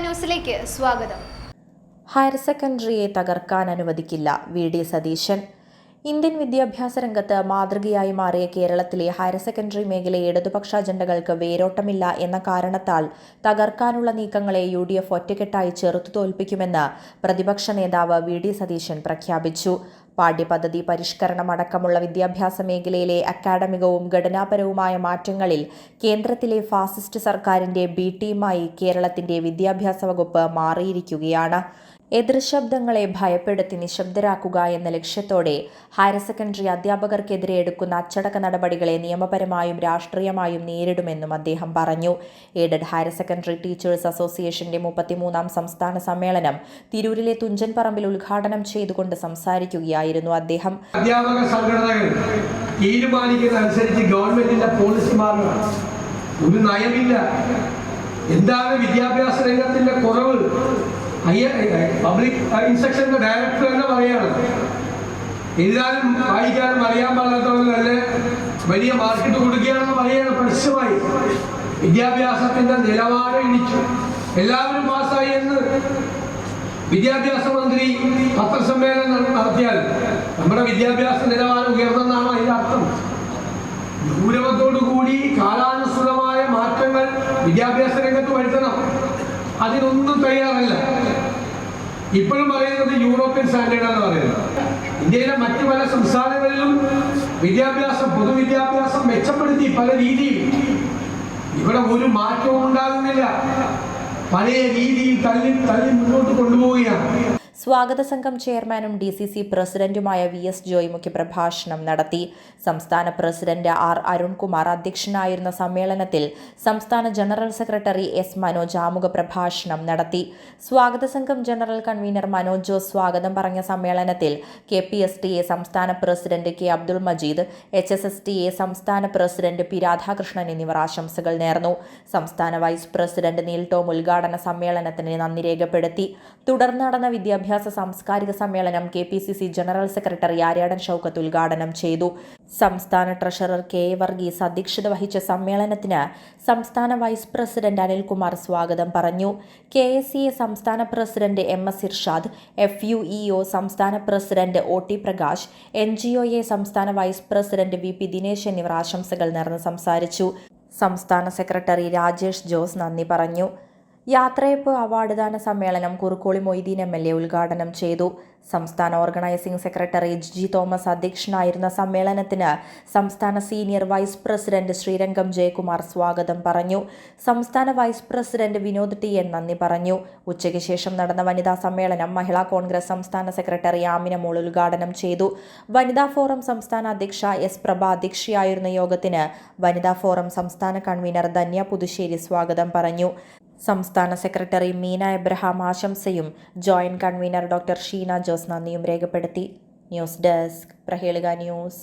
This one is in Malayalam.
ന്യൂസിലേക്ക് സ്വാഗതം. ഹയർ സെക്കൻഡറിയെ തകർക്കാൻ അനുവദിക്കില്ല വി ഡി സതീശൻ. ഇന്ത്യൻ വിദ്യാഭ്യാസ രംഗത്ത് മാതൃകയായി മാറിയ കേരളത്തിലെ ഹയർ സെക്കൻഡറി മേഖലയെ ഇടതുപക്ഷ അജണ്ടകൾക്ക് വേരോട്ടമില്ല എന്ന കാരണത്താൽ തകർക്കാനുള്ള നീക്കങ്ങളെ യു ഡി എഫ് ഒറ്റക്കെട്ടായി ചെറുത്തു തോൽപ്പിക്കുമെന്ന് പ്രതിപക്ഷ നേതാവ് വി ഡി സതീശൻ പ്രഖ്യാപിച്ചു. പാഠ്യപദ്ധതി പരിഷ്കരണമടക്കമുള്ള വിദ്യാഭ്യാസ മേഖലയിലെ അക്കാഡമികവും ഘടനാപരവുമായ മാറ്റങ്ങളിൽ കേന്ദ്രത്തിലെ ഫാസിസ്റ്റ് സർക്കാരിന്റെ ബി ടീമായി കേരളത്തിന്റെ വിദ്യാഭ്യാസ വകുപ്പ് മാറിയിരിക്കുകയാണ്. എതിർശബ്ദങ്ങളെ ഭയപ്പെടുത്തി നിശബ്ദരാക്കുക എന്ന ലക്ഷ്യത്തോടെ ഹയർ സെക്കൻഡറി അധ്യാപകർക്കെതിരെ എടുക്കുന്ന അച്ചടക്ക നടപടികളെ നിയമപരമായും രാഷ്ട്രീയമായും നേരിടുമെന്നും അദ്ദേഹം പറഞ്ഞു. എയ്ഡഡ് ഹയർ സെക്കൻഡറി ടീച്ചേഴ്സ് അസോസിയേഷന്റെ മുപ്പത്തിമൂന്നാം സംസ്ഥാന സമ്മേളനം തിരൂരിലെ തുഞ്ചൻ പറമ്പിൽ ഉദ്ഘാടനം ചെയ്തുകൊണ്ട് സംസാരിക്കുകയായിരുന്നു അദ്ദേഹം. അധ്യാപക സംഘടനകൾ ഗവൺമെന്റിന്റെ പോളിസി ഒരു നയമില്ല. എന്താണ് വിദ്യാഭ്യാസ രംഗത്തിന്റെ കുറവ്? പബ്ലിക് ഇൻസ്ട്രക്ഷന്റെ ഡയറക്ടർ തന്നെ പറയാണ് എഴുതാനും വായിക്കാനും അറിയാൻ പാടാത്തവർ തന്നെ വലിയ മാർക്കറ്റ് കൊടുക്കുകയാണെന്ന് പറയാണ് പരസ്യമായി വിദ്യാഭ്യാസത്തിന്റെ നിലവാരം ഇടിച്ചു. എല്ലാവരും പാസ്സായി എന്ന് വിദ്യാഭ്യാസ മന്ത്രി പത്രസമ്മേളനം നടത്തിയാൽ നമ്മുടെ വിദ്യാഭ്യാസ നിലവാരം ഉയർന്നെന്നാണ് അതിന്റെ അർത്ഥം. ഗൗരവത്തോടു കൂടി കാലാനുസൃതമായ മാറ്റങ്ങൾ വിദ്യാഭ്യാസ രംഗത്ത് വരുത്തണം. അതിനൊന്നും തയ്യാറല്ല. ഇപ്പോഴും പറയുന്നത് യൂറോപ്യൻ സ്റ്റാൻഡേർഡാണ് പറയുന്നത്. ഇന്ത്യയിലെ മറ്റു പല സംസ്ഥാനങ്ങളിലും വിദ്യാഭ്യാസം പൊതുവിദ്യാഭ്യാസം മെച്ചപ്പെടുത്തി പല രീതിയിൽ. ഇവിടെ ഒരു മാറ്റവും ഉണ്ടാകുന്നില്ല. പഴയ രീതിയിൽ തള്ളി തള്ളി മുന്നോട്ട് കൊണ്ടുപോവുകയാണ്. സ്വാഗത സംഘം ചെയർമാനും ഡി സി സി പ്രസിഡന്റുമായ വി എസ് ജോയ് മുഖ്യപ്രഭാഷണം നടത്തി. സംസ്ഥാന പ്രസിഡന്റ് ആർ അരുൺകുമാർ അധ്യക്ഷനായിരുന്ന സമ്മേളനത്തിൽ സംസ്ഥാന ജനറൽ സെക്രട്ടറി എസ് മനോജ് ആമുഖ പ്രഭാഷണം നടത്തി. സ്വാഗത സംഘം ജനറൽ കൺവീനർ മനോജ് ജോസ് സ്വാഗതം പറഞ്ഞ സമ്മേളനത്തിൽ K P S T A സംസ്ഥാന president K Abdul Majeed H S S T A സംസ്ഥാന പ്രസിഡന്റ് പി രാധാകൃഷ്ണൻ എന്നിവർ ആശംസകൾ നേർന്നു. സംസ്ഥാന വൈസ് പ്രസിഡന്റ് നീൽ ടോം ഉദ്ഘാടന സമ്മേളനത്തിന് നന്ദി രേഖപ്പെടുത്തി. തുടർന്ന് നടന്ന വിദ്യാഭ്യാസ സാംസ്കാരിക സമ്മേളനം K P C C general secretary Aryadan Shoukath ഉദ്ഘാടനം ചെയ്തു. സംസ്ഥാന ട്രഷറർ കെ വർഗീസ് അധ്യക്ഷത വഹിച്ച സമ്മേളനത്തിന് സംസ്ഥാന വൈസ് പ്രസിഡന്റ് അനിൽകുമാർ സ്വാഗതം പറഞ്ഞു. കെ എസ് സി എ സംസ്ഥാന president M S Irshad F U E O സംസ്ഥാന president O T Prakash N G O A സംസ്ഥാന vice president V P Dinesh എന്നിവർ ആശംസകൾ നേർന്ന് സംസാരിച്ചു. സംസ്ഥാന സെക്രട്ടറി രാജേഷ് ജോസ് നന്ദി പറഞ്ഞു. യാത്രയപ്പ് അവാർഡ്ദാന സമ്മേളനം Kurukkoli Moideen M L A ഉദ്ഘാടനം ചെയ്തു. സംസ്ഥാന ഓർഗനൈസിംഗ് സെക്രട്ടറി ജി തോമസ് അധ്യക്ഷനായിരുന്ന സമ്മേളനത്തിന് സംസ്ഥാന senior vice president Sreerangam Jayakumar സ്വാഗതം പറഞ്ഞു. സംസ്ഥാന vice president Vinod T N നന്ദി പറഞ്ഞു. ഉച്ചയ്ക്ക് ശേഷം നടന്ന വനിതാ സമ്മേളനം മഹിളാ കോൺഗ്രസ് സംസ്ഥാന സെക്രട്ടറി ആമിന മോൾ ഉദ്ഘാടനം ചെയ്തു. വനിതാ ഫോറം സംസ്ഥാന അധ്യക്ഷ എസ് പ്രഭ അധ്യക്ഷയായിരുന്ന യോഗത്തിന് വനിതാ ഫോറം സംസ്ഥാന കൺവീനർ ധന്യ പുതുശ്ശേരി സ്വാഗതം പറഞ്ഞു. സംസ്ഥാന secretary Meena Abraham ആശംസയും joint convener doctor Sheena Jose നന്ദിയും രേഖപ്പെടുത്തി. News desk Prahelika news.